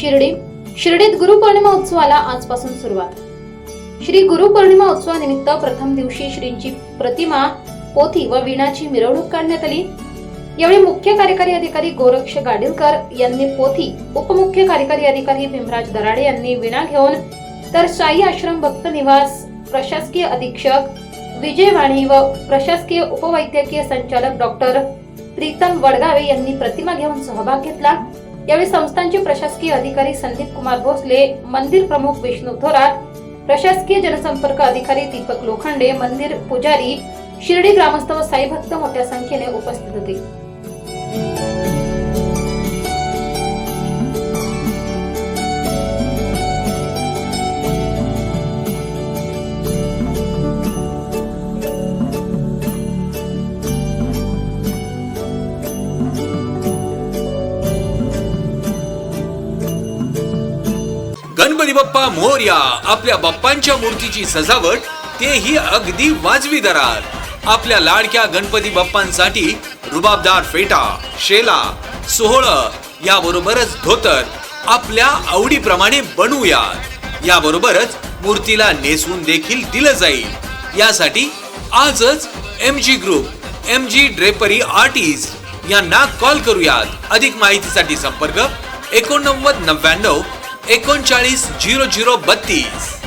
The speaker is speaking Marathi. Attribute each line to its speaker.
Speaker 1: शिर्डी. शिर्डीत गुरुपौर्णिमा उत्सवाला आजपासून सुरुवात. श्री गुरुपौर्णिमा उत्सवानिमित्त प्रथम दिवशी श्रींची प्रतिमा पोथी व विणाची मिरवणूक काढण्यात आली. यावेळी मुख्य कार्यकारी अधिकारी गोरक्ष गाडीलकर यांनी पोथी उपमुख्य कार्यकारी अधिकारी भीमराज दराडे यांनी विणा घेऊन तर साई आश्रम भक्त निवास प्रशासकीय अधीक्षक विजय वाणी व प्रशासकीय उपवैद्यकीय संचालक डॉक्टर प्रीतम वडगावे यांनी प्रतिमा घेऊन सहभाग घेतला. यावेळी संस्थांचे प्रशासकीय अधिकारी संदीप कुमार भोसले मंदिर प्रमुख विष्णू थोरात प्रशासकीय जनसंपर्क अधिकारी दीपक लोखंडे मंदिर पुजारी शिर्डी ग्रामस्थ व साई भक्त मोठ्या संख्येने उपस्थित होते.
Speaker 2: गणपती बाप्पा मोर्या आपल्या बाप्पांच्या मूर्तीची सजावट तेही अगदी वाजवी दरात. आपल्या लाडक्या गणपती बाप्पांसाठी रुबाबदार फेटा शेला सोहळ याबरोबरच धोतर आपल्या आवडीप्रमाणे बनवूयात. याबरोबरच मूर्तीला नेसवून देखील दिलं जाईल. यासाठी आजच M G group M G drapery artist यांना कॉल करूयात. अधिक माहितीसाठी संपर्क एकोणनव्वद नव्याण्णव एकोणचाळीस झिरो झिरो बत्तीस.